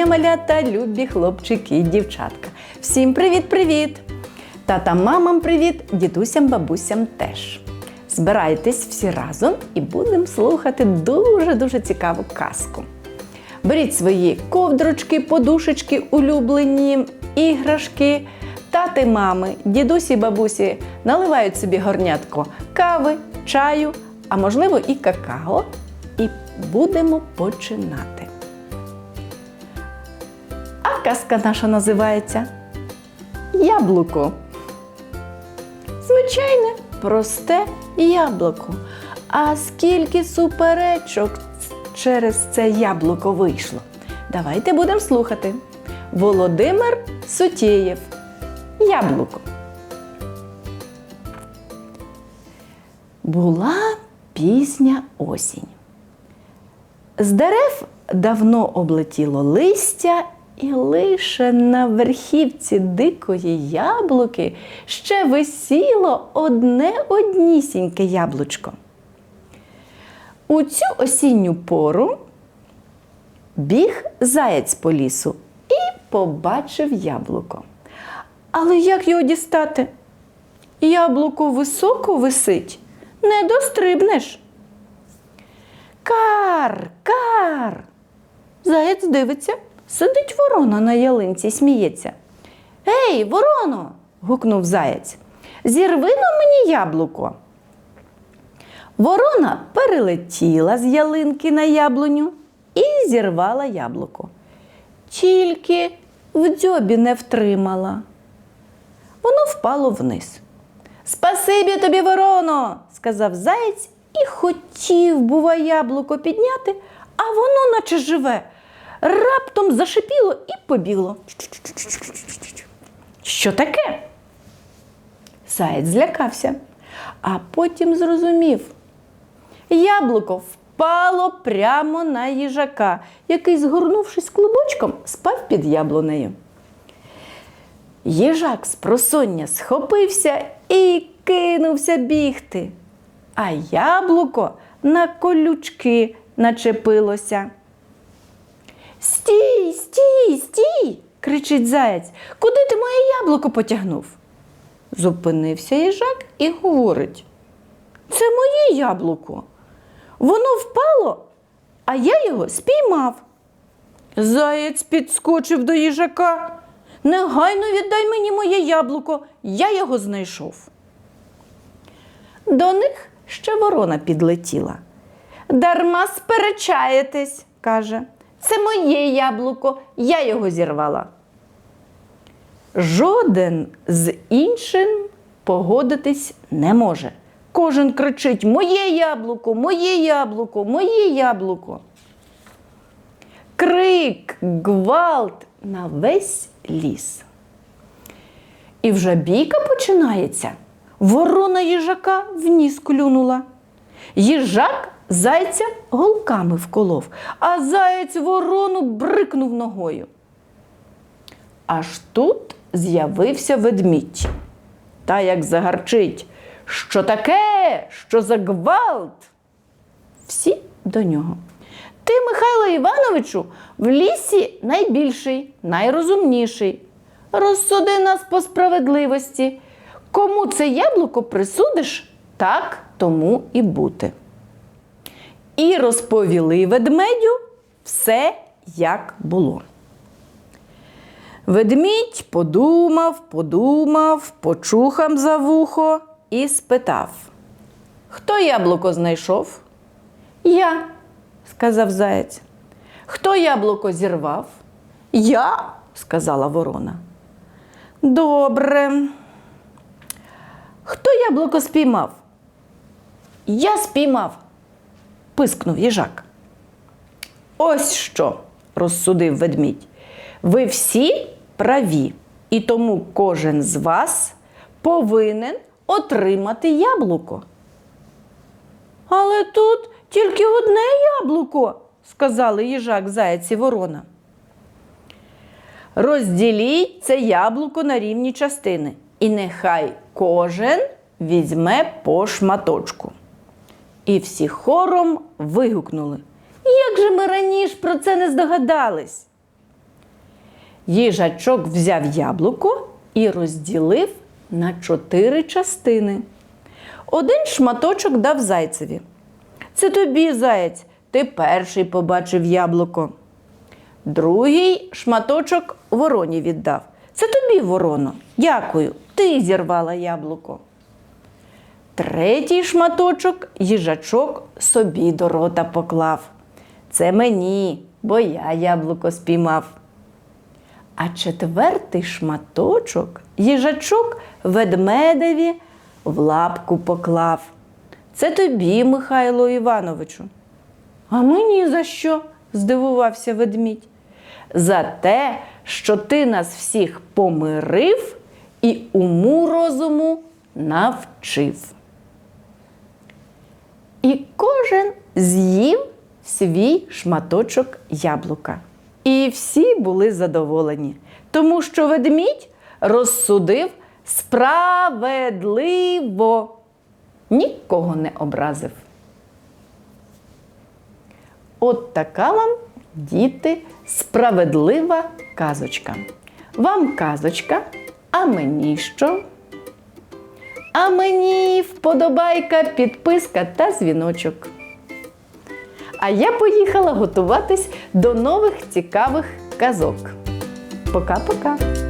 дня, малята, любі хлопчики і дівчатка. Всім привіт-привіт! Татам, мамам привіт, дідусям, бабусям теж. Збирайтесь всі разом і будемо слухати дуже-дуже цікаву казку. Беріть свої ковдрочки, подушечки, улюблені іграшки. Тати, мами, дідусі, бабусі наливають собі горнятко кави, чаю, а можливо і какао. І будемо починати. Казка наша називається Яблуко. Звичайне, просте яблуко. А скільки суперечок через це яблуко вийшло? Давайте будемо слухати. Володимир Сутєєв. Яблуко. Була пісня осінь. З дерев давно облетіло листя, і лише на верхівці дикої яблуки ще висіло одне однісіньке яблучко. У цю осінню пору біг заєць по лісу і побачив яблуко. Але як його дістати? Яблуко високо висить, не дострибнеш. Кар, кар. Заєць дивиться, сидить ворона на ялинці, сміється. Ей, вороно. гукнув заєць. Зірви на мені яблуко. Ворона перелетіла з ялинки на яблуню і зірвала яблуко. Тільки в дзьобі не втримала. Воно впало вниз. Спасибі тобі, вороно, сказав заєць і хотів, бува, яблуко підняти, а воно, наче живе, раптом зашипіло і побігло. Що таке? Заєць злякався, а потім зрозумів. Яблуко впало прямо на їжака, який, згорнувшись клубочком, спав під яблунею. Їжак з просоння схопився і кинувся бігти, а яблуко на колючки начепилося. Стій, стій, стій, кричить заєць. Куди ти моє яблуко потягнув? Зупинився їжак і говорить. Це моє яблуко. Воно впало, а я його спіймав. Заєць підскочив до їжака. Негайно віддай мені моє яблуко, я його знайшов. До них ще ворона підлетіла. Дарма сперечаєтесь, каже. Це моє яблуко, я його зірвала. Жоден з іншим погодитись не може. Кожен кричить Моє яблуко, моє яблуко, моє яблуко. Крик, гвалт на весь ліс. І вже бійка починається. Ворона їжака в ніс клюнула. Їжак зайця голками вколов, а заєць ворону брикнув ногою. Аж тут з'явився ведмідь. Та як загарчить, що таке, що за гвалт? Всі до нього. Ти, Михайло Івановичу, в лісі найбільший, найрозумніший. Розсуди нас по справедливості. Кому це яблуко присудиш, так тому і бути. І розповіли ведмедю все, як було. Ведмідь подумав, подумав, почухав за вухо і спитав: Хто яблуко знайшов? Я, сказав заєць. Хто яблуко зірвав? Я, сказала ворона. Добре. Хто яблуко спіймав? Я спіймав, пискнув їжак. Ось що, розсудив ведмідь. Ви всі праві, і тому кожен з вас повинен отримати яблуко. Але тут тільки одне яблуко, сказали їжак, заяць і ворона. Розділіть це яблуко на рівні частини, і нехай кожен візьме по шматочку. І всі хором вигукнули. Як же ми раніше про це не здогадались? Їжачок взяв яблуко і розділив на чотири частини. Один шматочок дав зайцеві. Це тобі, заєць, ти перший побачив яблуко. Другий шматочок вороні віддав. Це тобі, вороно. Дякую, ти зірвала яблуко. Третій шматочок їжачок собі до рота поклав. Це мені, бо я яблуко спіймав. А четвертий шматочок їжачок ведмедеві в лапку поклав. Це тобі, Михайло Івановичу. А мені за що? здивувався ведмідь. За те, що ти нас всіх помирив і уму розуму навчив. І кожен з'їв свій шматочок яблука. І всі були задоволені, тому що ведмідь розсудив справедливо, нікого не образив. От така вам, діти, справедлива казочка. Вам казочка, а мені що? А мені вподобайка, підписка та дзвіночок. А я поїхала готуватись до нових цікавих казок. Пока-пока!